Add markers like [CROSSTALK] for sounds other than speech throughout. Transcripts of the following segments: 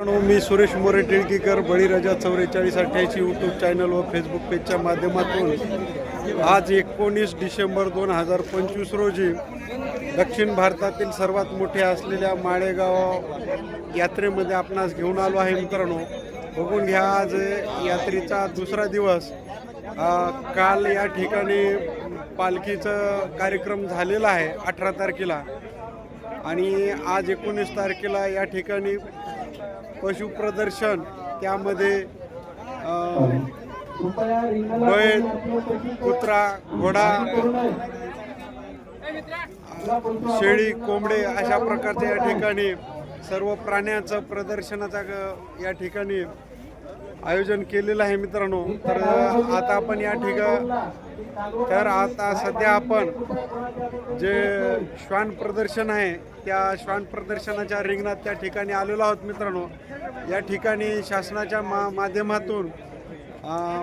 मी सुरेश मोरे टिळकीकर बळीराजा चौवेचाळीस अठ्ठ्याऐंशी YouTube channel व फेसबुक पेजच्या माध्यमातून आज एकोणीस डिसेंबर दोन हजार पंचवीस रोजी दक्षिण भारतातील सर्वात मोठे असलेल्या माळेगाव यात्रेमध्ये आपणास घेऊन आलो आहे मित्रांनो. बघून घ्या आज यात्रेचा दुसरा दिवस. काल या ठिकाणी पालखीचं कार्यक्रम झालेला आहे अठरा तारखेला. आणि आज एकोणीस तारखेला या ठिकाणी पशुप्रदर्शन त्यामध्ये अ, बैल कुत्रा घोडा शेळी कोंबडे अशा प्रकारच्या या ठिकाणी सर्व प्राण्यांचं प्रदर्शनाचा या ठिकाणी आयोजन केलेलं आहे मित्रांनो. तर आता आपण या ठिकाणी तर आता सध्या आपण जे श्वान प्रदर्शन आहे त्या श्वान प्रदर्शनाच्या रिंगणात त्या ठिकाणी आलेलो आहोत मित्रांनो. या ठिकाणी शासनाच्या मा माध्यमातून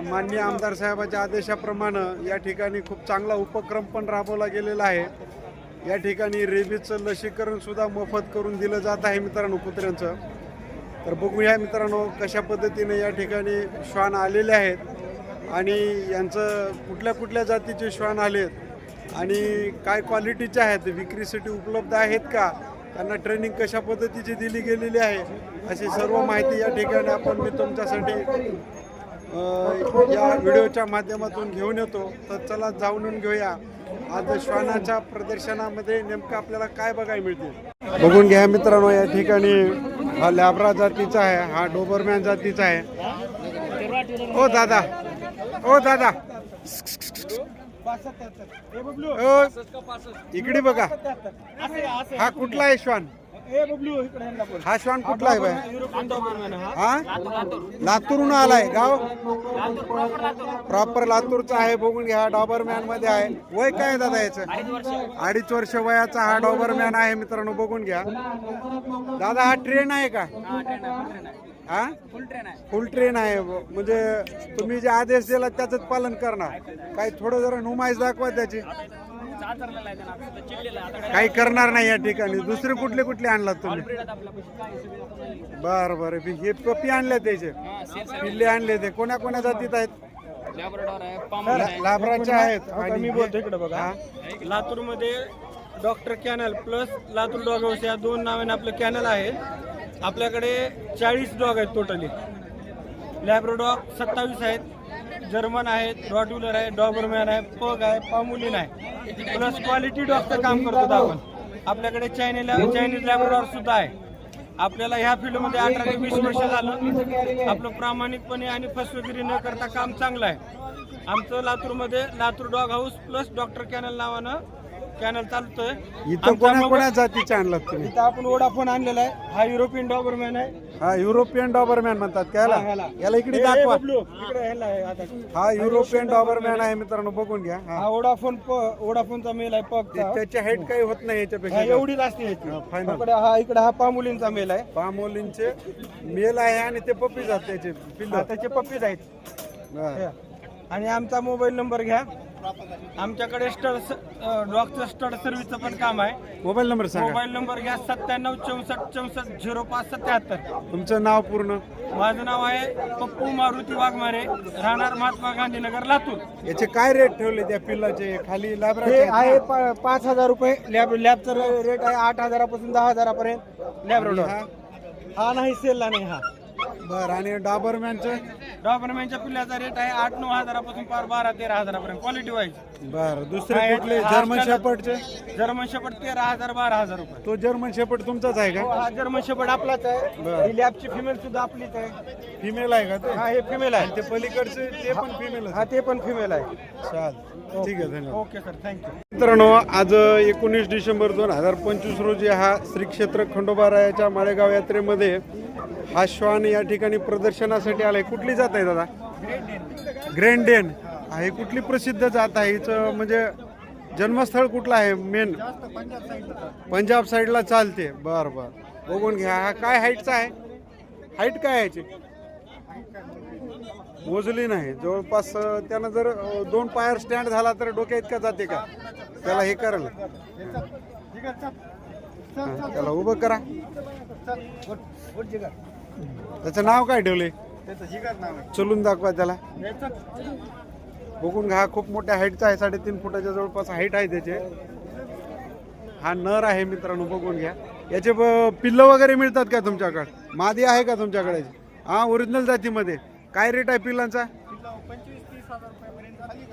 माननीय आमदार साहेबाच्या आदेशाप्रमाणे या ठिकाणी खूप चांगला उपक्रम पण राबवला गेलेला आहे. या ठिकाणी रेबीजचं लसीकरणसुद्धा मोफत करून दिलं जात आहे मित्रांनो कुत्र्यांचं. तर बघूया मित्रांनो कशा पद्धतीने या ठिकाणी श्वान आलेले आहेत आणि यांचं कुठल्या कुठल्या जातीचे श्वान आलेत आणि काय क्वालिटीचे आहेत? विक्रीसाठी उपलब्ध आहेत का? त्यांना ट्रेनिंग कशा पद्धतीची दिली गेलेली आहे? अशी सर्व माहिती या ठिकाणी आपण मी तुमच्यासाठी या व्हिडिओच्या माध्यमातून घेऊन येतो. तर चला जाऊन घेऊया. आज श्वानाच्या प्रदर्शनामध्ये नेमकं आपल्याला काय बघायला मिळते बघून घ्या मित्रांनो या ठिकाणी. हा लॅब्रा जातीचा आहे हा डोबरमॅन जातीचा आहे. ओ दादा ओ दादा. इकडे बघा. हा कुठला आहे श्वान? हा श्वान कुठला आहे बाय? हा? लातूरहून आलाय गाव? प्रॉपर लातूरचा आहे बघून घ्या डॉबरमॅनमध्ये आहे. वय काय दादा याचं? अडीच वर्ष वयाचा हा डॉबरमॅन आहे मित्रांनो बघून घ्या. दादा हा ट्रेन आहे का? हा? फुल ट्रेन आहे म्हणजे तुम्ही जे आदेश दिला त्याच पालन करणार. काही थोडं जरा नुमाईश दाखवा त्याची. काही करणार नाही या ठिकाणी. दुसरे कुठले कुठले आणलात तुम्ही? बर बर. हे पप्पी आणले त्याचे पिल्ले आणले ते. कोण्या कोण्या जातीत आहेत? ला- लाभराचे आहेत. मी बोलतो इकडे बघा. लातूरमध्ये doctor kennel plus Latur dog house या दोन नावाने आपलं कॅनल आहे. आपल्याकडे चाळीस डॉग आहेत टोटली लॅब्रोडॉग सत्तावीस आहेत. जर्मन आहेत रॉड्युलर आहे डॉबरमॅन आहे पग आहे पामुलिन आहे. प्लस क्वालिटी डॉगचं काम करतो आपण आपल्याकडे चायनीला चायनीज लॅब्रोडॉग सुद्धा आहे. आपल्याला ह्या फील्डमध्ये अठरा ते वीस वर्ष झालं. आपलं प्रामाणिकपणे आणि फसवेगिरी न करता काम चांगलं आहे. आमचं लातूरमध्ये Latur dog house plus doctor kennel नावानं कॅनल चालतोय इथं आमचा मोबाईल- कोण्या जातीचे आणलात तुम्ही इथं आपण ओडाफोन आणलेला आहे हा युरोपियन डॉबरमॅन आहे हा युरोपियन डॉबरमॅन म्हणतात का याला ह्याला. याला इकडे हे, हे दाखवा बबलू, इकडे ह्याला आहे आता. हा युरोपियन डॉबरमॅन आहे मित्रांनो बघून घ्या हा. हा ओडाफोन प ओडाफोनचा मेल आहे पगचा त्याची हाईट काही होत नाही हा, याच्यापेक्षा एवढीच असते याची. हा, final. इकडे हा इकडे हा पामुलींचा मेल आहे पामोलींचे मेल आहे आणि ते पप्पी जात त्याचे पिल्लं हा, त्याचे पप्पीज आहेत. हे. आणि आमचा मोबाईल नंबर घ्या आमच्याकडे स्टड डॉगचं स्टड सर्व्हिसचं पण काम आहे. मोबाईल नंबर सांगा. मोबाईल नंबर घ्या सत्त्याण्णव चौसष्ट चौसष्ट झिरो पाच सत्याहत्तर. तुमचं नाव पूर्ण? माझं नाव आहे पप्पू मारुती वाघमारे राहणार महात्मा गांधीनगर लातूर. याचे काय रेट ठेवले त्या पिल्लाचे? खाली हे लायब्ररी आहे प- पाच हजार रुपये लॅब लॅबचा रेट आहे आठ हजारापासून दहा हजारापर्यंत लॅब रोड हा नाही सेलला नाही हा. बर आणि डॉबरमॅनचं डॉबरमॅनच्या पिल्ल्याचा रेट आहे आठ नऊ हजारापासून पार बारा तेरा हजारापर्यंत क्वालिटी वाईज बर दुसरे हा, कुठले? हा, जर्मन. शेपर्डचे जर्मन शेपट तेरा हजार बारा हजार रुपये. तो जर्मन शेपर्ड तुमचाच आहे हो, का? हा जर्मन शेपट आपलाच आहे. बरं. ही लॅबची फिमेल सुद्धा आपलीच आहे. फिमेल आहे का ते? हा हे फिमेल आहे. ते पलीकडचे ते पण फिमेल हा ते पण फिमेल आहे. चाल ठीक आहे धन्यवाद. ओके सर थँक्यू मित्रांनो आज एकोणीस डिसेंबर दोन हजार पंचवीस रोजी हा श्री क्षेत्र खंडोबारायाच्या माळेगाव यात्रेमध्ये हा श्वान या ठिकाणी प्रदर्शनासाठी आलाय. कुठली जात आहे दादा? ग्रँडेन हे कुठली प्रसिद्ध जात आहे? हिचं म्हणजे जन्मस्थळ कुठलं आहे? मेन? पंजाब साईडला चालते. बर बर. बघून घ्या. हा काय हाईटचा आहे? हाईट काय याची? मोजली नाही. जवळपास त्यानं जर दोन पायर स्टँड झाला तर डोक्या इतका जाते का? त्याला हे करायला. त्याला उभं करा. त्याचं नाव काय ठेवले? चलून दाखवा त्याला. बघून घ्या खूप मोठ्या हाईटचा आहे साडेतीन फुटाच्या जवळपास हाईट आहे त्याचे. हा नर आहे मित्रांनो बघून घ्या. याचे पिल्लं वगैरे मिळतात का तुमच्याकडे? मादी आहे का तुमच्याकडे? हा ओरिजिनल जातीमध्ये. काय रेट आहे पिल्लांचा?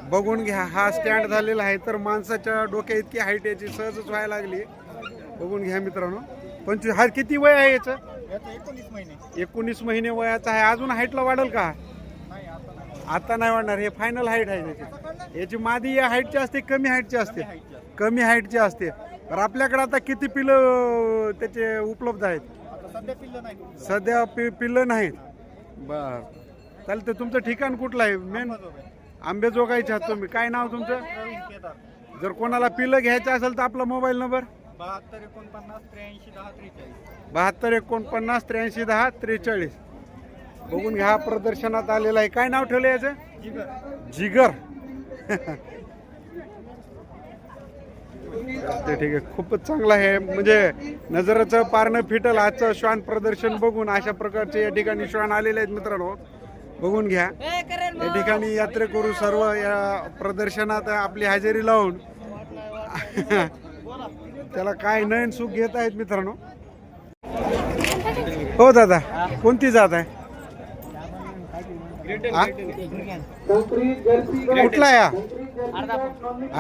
बघून घ्या हा स्टँड झालेला आहे. तर माणसाच्या डोक्या इतकी हाईट याची सहजच व्हायला लागली. बघून घ्या मित्रांनो. पंचवीस हा किती वय आहे याचं? एकोणीस महिने. एकोणीस महिने वयाचा आहे. अजून हाईटला वाढेल का? नाही आता नाही. आता नाही वाढणार. हे फायनल हाईट आहे त्याची याची मादी या हाईटची असते कमी हाईटची असते. कमी हाईटची असते. तर आपल्याकडे आता किती पिलं त्याचे उपलब्ध आहेत? आता सध्या पिल्लं नाही. सध्या पि पिल्लं नाहीत. बर. चालतं तुमचं ठिकाण कुठलं आहे? मेन आंबेजोगाईचे आहात तुम्ही. काय नाव तुमचं? प्रवीण केदार. जर कोणाला पिलं घ्यायचं असेल तर आपला मोबाईल नंबर बहात्तर एकोणपन्नास त्र्याऐंशी दहा त्रेचाळीस. बहात्तर एकोणपन्नास त्र्याऐंशी दहा त्रेचाळीस. बघून घ्या प्रदर्शनात आलेलं आहे. काय नाव ठेवलं याचं? जिगर. जिगर. ते ठीक आहे. खूपच चांगलं आहे. म्हणजे नजरेचं पारणं फिटल. आजचं श्वान प्रदर्शन बघून अशा प्रकारचे या ठिकाणी श्वान आलेले आहेत मित्रांनो. बघून घ्या. या ठिकाणी यात्रेकरू सर्व या प्रदर्शनात आपली हजेरी लावून त्याला काय नयन सुख घेत आहेत मित्रांनो. हो दादा. कोणती जात आहे? हा? कुठला आहे हा?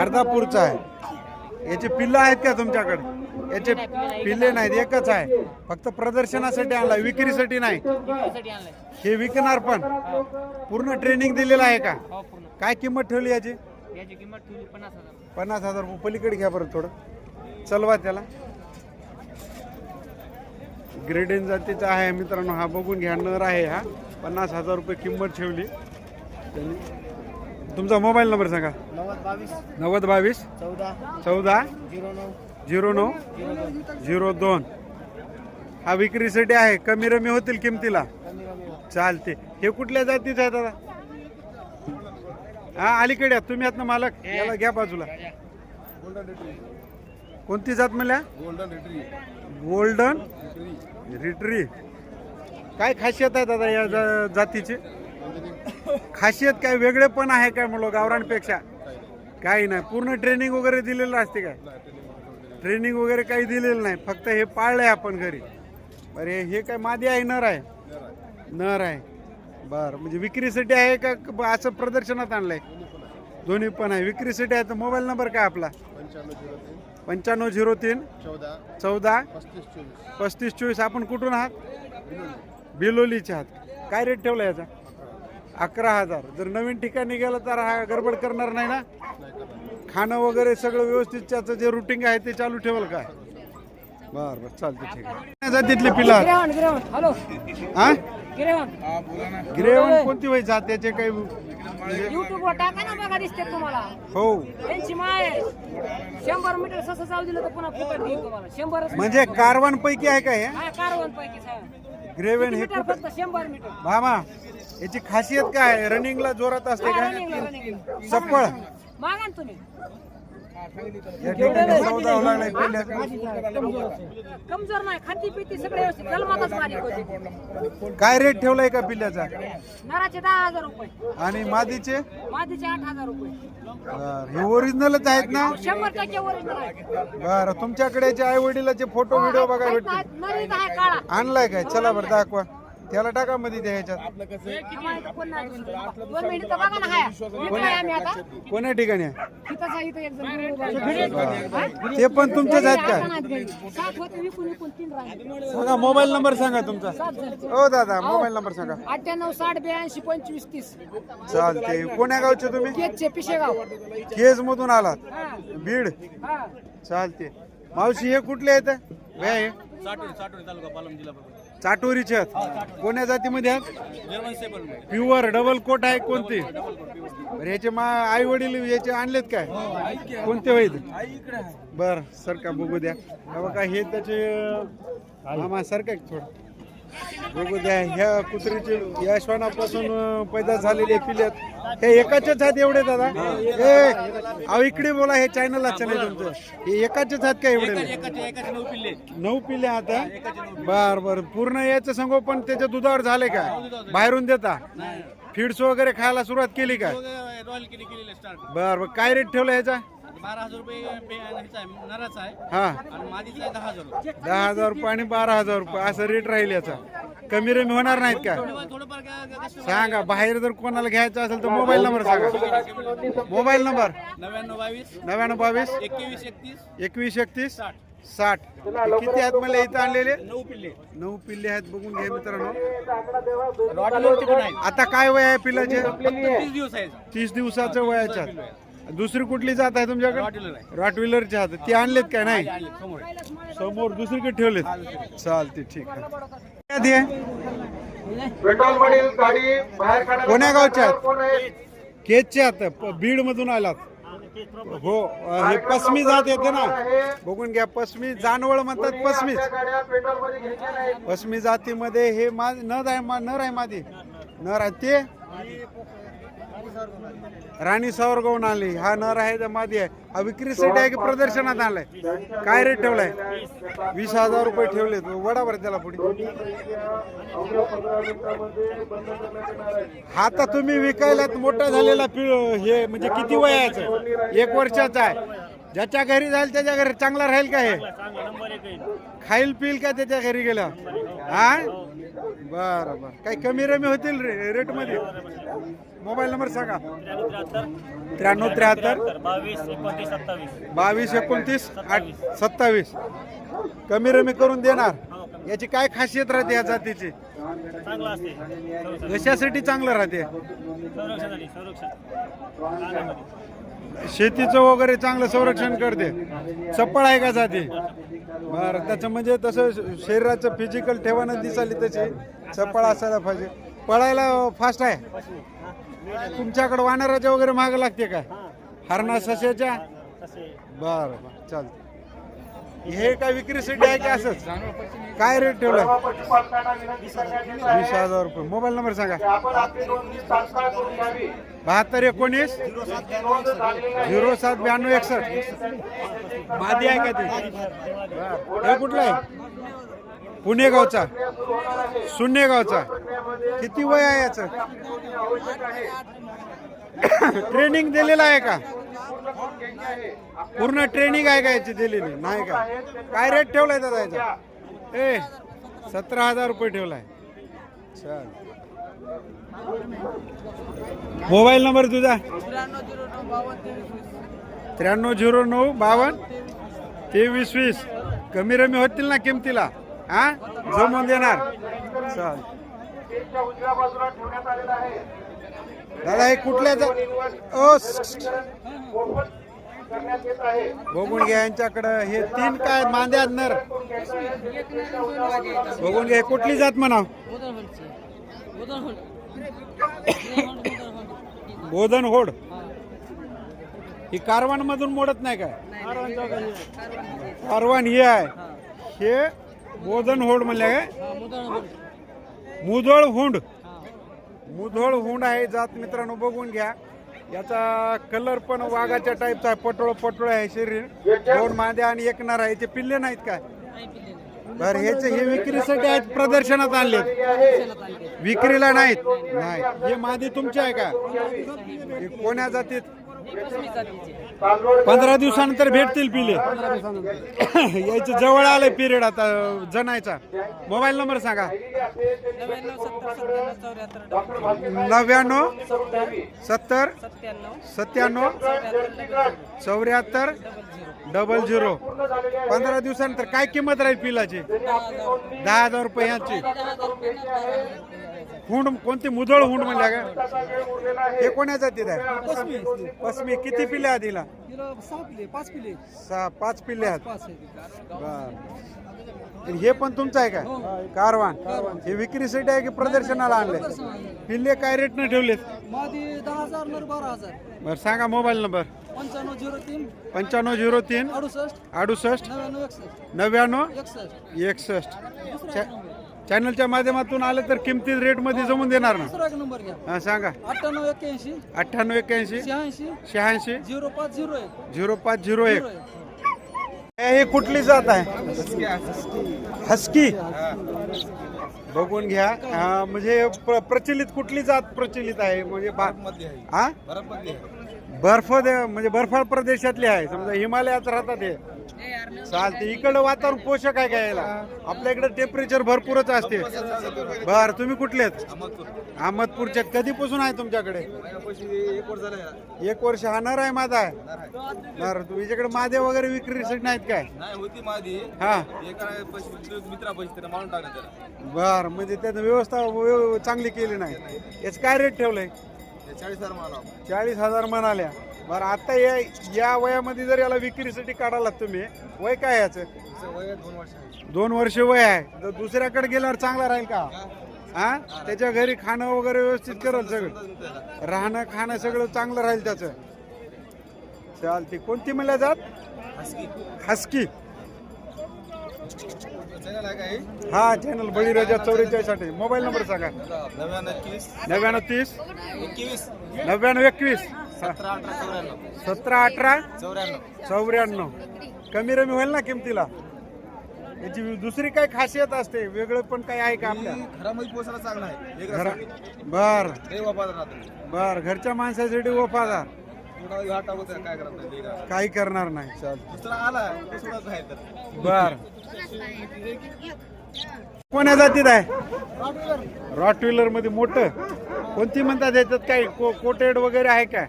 अर्धापूरचा आहे. याचे पिल्लं आहेत का तुमच्याकडे? याचे पिल्ले नाहीत एकच आहे. फक्त प्रदर्शनासाठी आणला विक्रीसाठी नाही. हे विकणार पण. पूर्ण ट्रेनिंग दिलेलं आहे का? काय किंमत ठेवली याची? याची किंमत ठेवली पन्नास हजार. पन्नास हजार. रुपये पलीकडे घ्या बरं थोडं. चलवा त्याला. ग्रेडेन जातीचा आहे मित्रांनो हा बघून घ्या नर आहे हा. पन्नास हजार रुपये किंमत ठेवली. त्यांनी. तुमचा मोबाईल नंबर सांगा. नव्वद बावीस. नव्वद बावीस. चौदा. चौदा. झिरो नऊ. झिरो नऊ. झिरो दोन. हा विक्रीसाठी आहे. कमी रमी होतील किमतीला. चालते. हे कुठल्या जातीचं आहे दादा? हा अलीकडे. तुम्ही आहात ना मालक याला घ्या बाजूला. कोणती जात म्हणल्या गोल्डन रिट्री काय खासियत आहे दादा या जा- जातीची? खासियत काय वेगळे पण आहे काय म्हणलो गावरांपेक्षा काही नाही. पूर्ण ट्रेनिंग वगैरे दिलेलं असते काय? ट्रेनिंग वगैरे काही दिलेलं नाही. फक्त हे पाळलंय आपण घरी. अरे हे काय मादी आहे नर आहे? नर आहे. बर म्हणजे विक्रीसाठी आहे का क- असं प्रदर्शनात आणलंय? दोन्ही पण आहे. विक्रीसाठी आहे. तर मोबाईल नंबर काय आपला? पंच्याण्णव झिरो तीन चौदा पस्तीस चोवीस. आपण कुठून आहात? बिलोलीचे आहात. काय रेट ठेवला याचा? अकरा हजार. जर नवीन ठिकाणी गेलं तर हा गडबड करणार नाही ना? खाणं वगैरे सगळं व्यवस्थित त्याचं जे रुटीन आहे ते चालू ठेवल काय बर बर. चालते ठीक आहे. जातीतले पिला हा? गिरेवन. कोणती वय जात? त्याचे काही युट्यूब वर टाका ना बघा दिसते तुम्हाला. हो. त्यांची माय. शंभर मीटर सस जाऊ दिलं तर पुन्हा फुकट देईल तुम्हाला. शंभर म्हणजे कारवान पैकी आहे का हे? हा ग्रेवन हे मीटर फक्त? शंभर मीटर. मामा याची खासियत काय? रनिंगला जोरात असते हा, का? मागा ना तुम्ही. या ठिकाणी सौदा कमजोर नाही. खाती पिती सगळे व्यवस्थित. जन्मातच बारीक होती काय रेट ठेवलाय का पिल्ल्याचा नराचे दहा हजार रुपये. आणि मादीचे? मादीचे आठ हजार रुपये. बर, हे ओरिजिनलच आहेत ना? शंभर टक्के ओरिजिनल आहे. बर तुमच्याकडे आई वडिलाचे फोटो व्हिडिओ बघा भेटतील. आहे काळा. आणलाय काय? चला बरं दाखवा. त्याला टाका मध्ये त्या ह्याच्यात. आम्हाला इथं कोण नाही दोन मिनिटं बघा ना हाय विकलाय आम्ही आता. कोण्या ठिकाणी? आहे? तिथंच आहे इथं एक जण उभा आहे. ते पण तुमचेच आहेत आता काय नाहीत घरी. सात होते विकून विकून तीन राहिले. सांगा मोबाईल नंबर सांगा तुमचा. हो दादा मोबाईल नंबर सांगा. अठ्ठ्याण्णव साठ ब्याऐंशी पंचवीस तीस. चालते कोण्या गावचे तुम्ही? पिशेगाव. केज मधून आलात. हा. बीड? हा. चालते मावशी हे कुठले आहेत? वे हे? चाटोरी तालुका पालम जिल्हा चाटोरीचे आहेत. कोण्या जातीमध्ये आहेत? प्युअर डबल कोट आहे कोणते? बरं याचे मा आई वडील याचे आणलेत काय? कोणते होईल बर सर का बघू द्या. हे बघा हे त्याचे मामा सर काय थोडं. बघू द्या ह्या कुत्रीचे या श्वानापासून पैदा झालेले पिल्यात हे एकाचेच आहेत एवढे दादा. हे अहो इकडे बोला हे चॅनल आहे तुमचं. हे एकाचेच आहेत का एवढे? नऊ पिल्ले. आता बर बर. पूर्ण याचं संगोपन त्याच्या दुधावर झाले का? बाहेरून देता? फीड्स वगैरे खायला सुरुवात केली का? बर बर. काय रेट ठेवला याचा? बारा हजार रुपये पे- ह्याचा आहे, नराचा आहे. हा. आणि मादीचा आहे दहा हजार रुपये. दहा हजार रुपये आणि बारा हजार रुपये असं रेट राहील याचा. कमी रमी होणार नाहीत का? थोडं- थोडंफार सांगा बाहेर जर कोणाला घ्यायचं असेल तर मोबाईल नंबर सांगा. Mobile number? नव्याण्णव बावीस. नव्याण्णव बावीस. एकवीस एकतीस. एकवीस एकतीस. साठ. किती आहेत मला इथं आणलेले? नऊ पिल्ले. नऊ पिल्ले आहेत बघून घ्या मित्रांनो. रॉटलरचे पण आहेत. आता काय वय आहे पिल्लाचे? तीस दिवस आहे तीस दिवसाचं वयाच्या. दुसरी कुठली जात आहे तुमच्याकडे? रॉट व्हीलरचे आहेत ते आणलेत काय नाही? समोर. दुसरीकडे ठेवलेत. चालते ठीक आहे. कोण्या गावच्या केजचे आहेत. बीड मधून आलात. हो हे पश्मी जात येते ना. बघून घ्या पश्मी जानवळ म्हणतात पश्मीच नाहीत? पश्मी जातीमध्ये हे मा नर आहे मा नर आहे मादी. नर आहे ते? राणी सावरगावून आली. हा नर आहे तर मादी आहे. हा विक्रीसाठी आहे की प्रदर्शनात आलाय? काय रेट ठेवलाय? वीस हजार रुपये ठेवले. वडा बरं त्याला पुढे. हा आता तुम्ही विकायला मोठा झालेला पिळ हे म्हणजे किती वयाचं एक वर्षाचा आहे. ज्याच्या घरी जाईल त्याच्या घरी चांगला राहील का हे? खाईल पिईल का त्याच्या घरी गेला? हा? बर बर. काही कमी रमी होतील रे रेटमध्ये? मोबाईल नंबर सांगा. त्र्याण्णव त्र्याहत्तर. बावीस एकोणतीस सत्तावीस. कमी रमी करून देणार. याची काय खासियत राहते या जातीची? कशासाठी चांगलं राहते. शेतीचं वगैरे चांगलं संरक्षण करते. चप्पळ आहे का जाती? बरं त्याचं म्हणजे तसं शरीराचं फिजिकल ठेवानं दिसाली तशी चप्पळ असायला पाहिजे. पळायला फास्ट आहे. तुमच्याकडे वानराच्या वगैरे मागं लागते का? हरणा सशाच्या तसे बरं चालतं हे काय विक्रीसाठी आहे की असंच? काय रेट आहे वीस हजार रुपये. मोबाईल नंबर सांगा. बहात्तर एकोणीस झिरो सात ब्याण्णव एकसष्ट. मादी आहे का ती. हे कुठलं आहे? पुणे गावचा शून्य गावचा किती वय आहे याचं? ट्रेनिंग दिलेलं आहे का? पूर्ण ट्रेनिंग आहे का याची दिलेली? नाही का? काय रेट ठेवलाय दादा याचा? ए सतरा हजार रुपये ठेवलाय. चल. मोबाईल नंबर तुझा? त्र्याण्णव झिरो नऊ बावन्न तेवीस वीस. कमी रमी होतील ना किमतीला? हा? जमून देणार. चल. उजव्या बाजूला ठेवण्यात आलेला आहे. दादा हे कुठल्या बघून घ्या यांच्याकडं हे तीन काय मांद्यात नर बघून घ्या हे कुठली जात म्हणा बोधन होड ही कारवान मधून मोडत नाही काय? कारवान हे आहे. हे बोधन होड म्हणले काय? मुधोळ हुंड मुधोळ हुंड आहे जात मित्रांनो बघून घ्या. याचा कलर पण वाघाच्या टाईपचा आहे पटोळ पटोळ आहे शरीर. दोन मांद्या आणि एक नर आहे. ते पिल्ले नाहीत काय? बरं ह्याचे हे विक्रीसाठी आहेत प्रदर्शनात आणले विक्रीला नाहीत. नाही. हे मादी तुमचे आहे का? कोण्या जातीत? पंधरा दिवसानंतर भेटतील पिले. यायचं जवळ आलंय पिरियड आता जणायचा मोबाईल नंबर सांगा. नव्याण्णव सत्तर सत्त्याण्णव चौऱ्याहत्तर डबल झिरो. पंधरा दिवसानंतर काय किंमत राहील पिलाची? दहा हजार रुपयाची हुंड कोणती मुधळ हुंड म्हणल्या का हे जातीत आहे? पश्मी किती पिले आधीला पाच पिले सहा पाच पिल्ले आहेत. हे पण तुमचं आहे का? कारवान. हे विक्रीसाठी आहे की प्रदर्शनाला आणले पिल्ले काय रेट न ठेवलेत? हजार बर सांगा मोबाईल नंबर. पंच्याण्णव झिरो तीन. पंच्याण्णव झिरो तीन. अडुसष्ट. अडुसष्ट. नव्याण्णव एकसष्ट. चॅनलच्या माध्यमातून आलं तर किमती रेटमध्ये जमून देणार ना? दुसरा एक नंबर घ्या. हा सांगा. अठ्ठ्याण्णव एक्क्याऐंशी. अठ्ठ्याण्णव एक्क्याऐंशी. शहाऐंशी. शहाऐंशी. झिरो पाच झिरो एक. झिरो पाच झिरो एक. झिरो एक. हे कुठली जात आहे? हस्की बघून घ्या. हा, म्हणजे प्र- प्रचलित कुठली जात प्रचलित आहे? म्हणजे हा? बर्फ दे- म्हणजे बर्फाळ प्रदेशातली आहे. समजा हिमालयात राहतात हे. चालते इकडं वातावरण पोषक आहे काय याला? आपल्या इकडे टेम्परेचर भरपूरच असते. बर तुम्ही कुठले अहमदपूरच्या कधीपासून आहे तुमच्याकडे? एक वर्ष हा नर आहे माझा. आहे नर तुमच्याकडे मादे वगैरे विक्रीसाठी नाहीत काय? नाही होती माझी हा. बर म्हणजे त्यानं व्यवस्था व्यव- चांगली केली नाही. याच काय रेट ठेवलंय? चाळीस हजार मला चाळीस हजार म्हणाल्या. बरं आता या या वयामध्ये जर याला विक्रीसाठी काढाला तुम्ही वय काय याचं? वय दोन वर्ष दोन वर्ष वय आहे. तर दुसऱ्याकडे गेल्यावर चांगला राहील का? हा? त्याच्या घरी खाणं वगैरे व्यवस्थित करेल सगळं? राहणं खाणं सगळं चांगलं राहील त्याचं? चालते कोणती म्हणल्या जात? हस्की हा? चॅनल बळीराजा चौवेचाळीससाठी मोबाईल नंबर सांगा. नव्याण्णव एकवीस नव्याण्णव तीस. एकवीस. नव्याण्णव एकवीस. सतरा अठरा चौऱ्याण्णव. सतरा अठरा चौऱ्याण्णव. चौऱ्याण्णव. कमी रमी होईल ना किमतीला? याची दुसरी काय खासियत असते? वेगळं पण काही आहे का आपल्या? घरामध्ये पोचायला चांगला आहे. एक घरा रस्ता. बर. लय वापरत राहतो. बर. घरच्या माणसासाठी वफादार थोडा घाट काय करत नाही. काही करणार नाही. चाल दुसरा आला तो सोडत नाही तर. बर. कोण्या जातीत आहे? रॉट व्हीलरमध्ये मोठं. कोणती म्हणतात याच्यात काही को कोटेड वगैरे आहे का?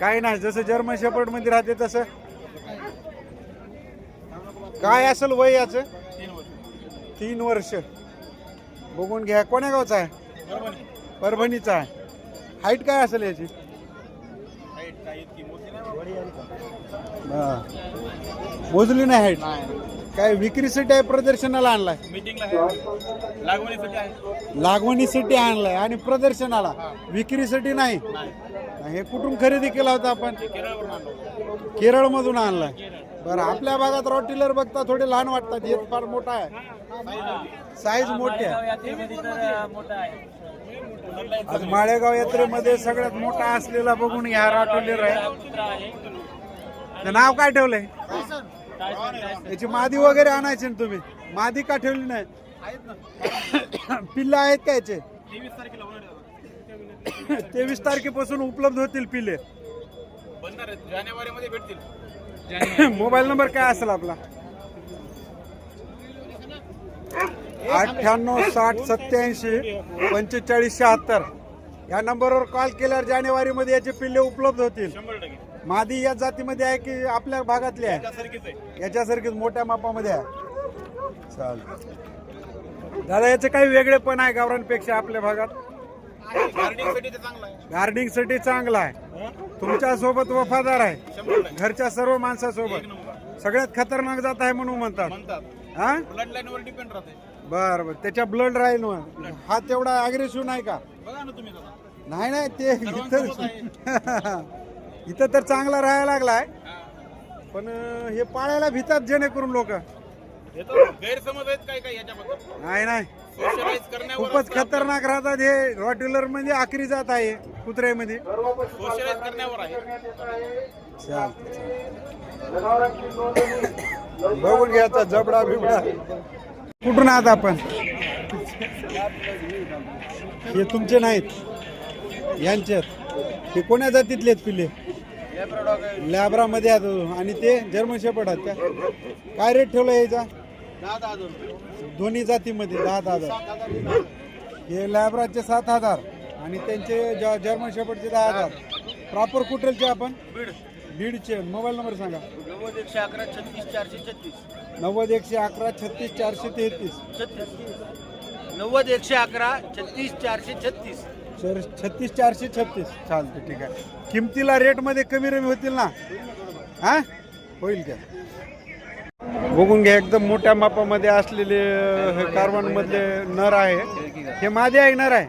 काही नाही. जसं जर्मन शेपर्डमध्ये राहते तसं. काय असेल वय याचं? तीन वर्ष. बघून घ्या. कोण्या गावचा आहे? परभणीचा आहे. हाईट काय असेल याची? हा. मोजली नाही हाईट काय विक्रीसाठी आहे प्रदर्शनाला आणलाय. मीटिंगला आहे. लागवणीसाठी आहे. लागवणीसाठी आणलाय आणि प्रदर्शनाला. विक्रीसाठी नाही. हे कुठून खरेदी केला होता आपण? केरळ मधून आणलाय. बरं आपल्या भागात रॉटिलर बघता थोडे लहान वाटतात. हे फार मोठा आहे. साईज मोठी आहे. आज माळेगाव यात्रेमध्ये सगळ्यात मोठा असलेला बघून ह्या रॉटिलर आहे. नाव काय ठेवलंय? याची मादी वगैरे आणायची ना तुम्ही. मादी का ठेवली नाही? [COUGHS] पिल्ल आहेत का याचे? [COUGHS] तेवीस तारखेपासून उपलब्ध होतील पिल्ले. जानेवारी मध्ये भेटतील. [COUGHS] मोबाईल नंबर काय असेल आपला? अठ्ठ्याण्णव साठ सत्याऐंशी पंचेचाळीस शहात्तर. या नंबरवर कॉल केल्यावर जानेवारीमध्ये याचे पिल्ले उपलब्ध होतील. मादी या जातीमध्ये आहे की आपल्या भागातली आहे? याच्यासारखीच मोठ्या मापामध्ये आहे. चाल दादा याचे काही वेगळे पण आहे गावरांपेक्षा आपल्या भागात? गार्डिंगसाठी चांगला आहे. तुमच्यासोबत वफादार आहे. घरच्या सर्व माणसासोबत. सगळ्यात खतरनाक जात आहे म्हणून म्हणतात. हा? ब्लड लाईन वर डिपेंड राहते. बर बर. त्याच्या ब्लड राहील. हा तेवढा अग्रेसिव्ह नाही का? बघा ना तुम्ही आता. नाही नाही ते [LAUGHS] इथं तर चांगला राहायला लागलाय. पण हे पाळायला भितात जेणेकरून लोक. हे तर गैरसमज आहेत काय काय याच्याबद्दल? नाही नाही. सोशलाइज करण्यावर खूपच खतरनाक राहतात हे. रॉट्युलर म्हणजे आखरी जात आहे कुत्र्यामध्ये. सोशलाइज करण्यावर आहे. चालतं, चालतं. बघून घ्यायचा जबडा बिबडा. कुठून आहात आपण? हे तुमचे नाहीत. यांच्यात हे कोण्या जातीतले आहेत पिल्ले? लॅब्रामध्ये आहेत. आणि ते जर्मन शेपट आहेत का? काय रेट ठेवला याचा? दोन्ही जातीमध्ये दहा दहा हजार. हे लॅब्राचे सात हजार आणि त्यांचे ज- जर्मन शेपटचे दहा हजार. प्रॉपर कुठलचे आपण? बीडचे. मोबाईल नंबर सांगा. नव्वद एकशे अकरा छत्तीस चारशे छत्तीस. नव्वद एकशे अकरा छत्तीस चारशे तेहतीस. छत्तीस. नव्वद एकशे अकरा छत्तीस चारशे छत्तीस. चार छत्तीस चारशे छत्तीस. चालते ठीक आहे. किमतीला रेटमध्ये कमी रमी होतील ना? हा? होईल का? बघून घ्या एकदम मोठ्या मापामध्ये असलेले कार्बनमधले नर आहे. हे माझे आहे नर आहे?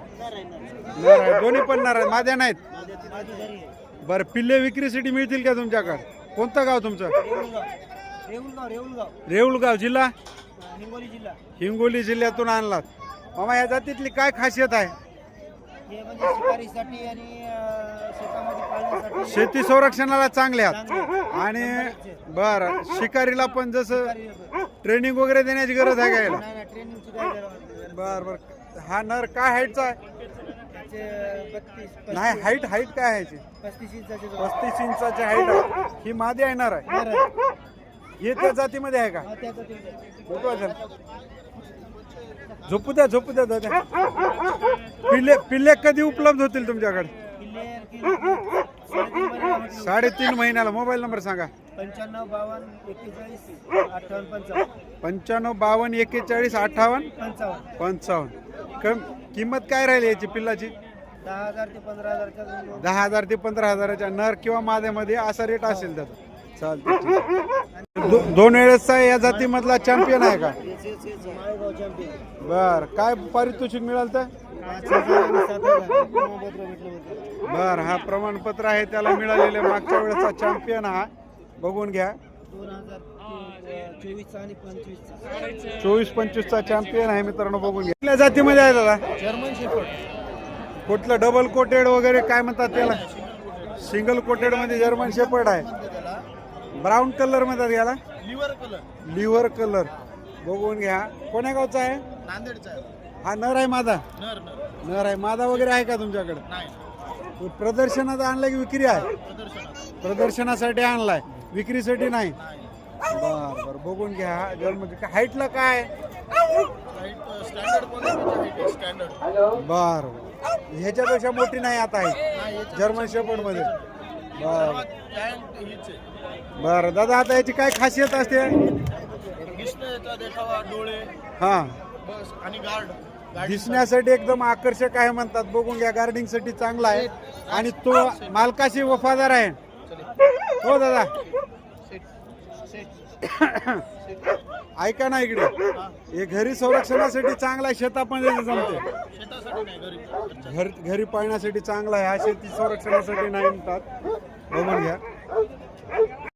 नर आहे. दोन्ही पण नर आहे माझ्या नाहीत. बरं पिल्ले विक्रीसाठी मिळतील का तुमच्याकडे? कोणतं गाव तुमचं? रेऊळगाव जिल्हा हिंगोली जिल्हा? हिंगोली जिल्ह्यातून आणलात. मामा या जातीतली काय खासियत आहे? हे म्हणजे शिकारीसाठी आणि अं, शेतामध्ये पाळण्यासाठी शेती संरक्षणाला चांगले आहात. आणि बर शिकारीला पण जसं ट्रेनिंग वगैरे देण्याची गरज आहे का याला? नाही नाही ट्रेनिंगची काय गरज बर बर. हा नर काय हाईटचा आहे? त्याचे बत्तीस नाही हाईट हाईट काय आहे याची? पस्तीस इंचाचे पस्तीस इंचाची हाईट आहे. ही मादी येणार आहे. हे त्या जातीमध्ये आहे का? त्याचं झोपवा जरा. झोपू द्या. झोपू द्या दादा. पिल्ले पिल्ले कधी उपलब्ध होतील तुमच्याकडे? साडेतीन महिन्याला. मोबाईल नंबर सांगा. पंच्याण्णव बावन्न एक्केचाळीस अठ्ठावन्न पंचावन्न. पंच्याण्णव बावन्न एक्केचाळीस अठ्ठावन्न पंचावन्न. पंचावन्न. कम किंमत काय राहिली याची पिल्लाची? दहा हजार ते पंधरा हजारच्या दोन दहा हजार ते पंधरा हजाराच्या नर किंवा माद्यामध्ये असा रेट असेल त्याचा. चालतं दोन वेळेसचा या जातीमधला चॅम्पियन आहे का? बर काय पारितोषिक मिळालं तर? बर हा प्रमाणपत्र आहे त्याला मिळालेले मागच्या वेळेचा चॅम्पियन हा. बघून घ्या. दोन हजार चोवीसचा आणि पंचवीसचा. चोवीस पंचवीसचा चॅम्पियन आहे मित्रांनो बघून घ्या. कुठल्या जातीमध्ये आहे दादा? German shepherd. कुठलं? डबल कोटेड वगैरे काय म्हणतात त्याला? सिंगल कोटेडमध्ये जर्मन शेपर्ड आहे. ब्राऊन कलर म्हणतात याला? लिव्हर कलर लिव्हर कलर बघून घ्या. कोण्या गावचा आहे? नांदेडचा हा नर आहे माझा. नर नर. नर आहे. माझा वगैरे आहे का तुमच्याकडे? नाही. प्रदर्शनात आणलाय की विक्री आहे? प्रदर्शनासाठी आणलाय. विक्रीसाठी नाही? बर बर बघून घ्या. जर्मन हाईटला काय? स्टँडर्ड क्वालिटीचे स्टँडर्ड. बर. ह्याच्यापेक्षा मोठी नाही आता आहे जर्मन शेपर्डमध्ये बर. हीच आहे. बर दादा आता याची काय खासियत असते? दिसण्याचा देखावा डोळे. हा. बस आणि गार्ड दिसण्यासाठी एकदम आकर्षक आहे म्हणतात. बघून घ्या गार्डिंगसाठी चांगला आहे. आणि तो मालकाशी वफादार आहे. हो दादा. ऐका ना इकडे. हे. घरी संरक्षणासाठी चांगला आहे जमते. शेतासाठी नाही घरी. घर घरी पाळण्यासाठी चांगला आहे हा शेती संरक्षणासाठी नाही म्हणतात. बघून घ्या.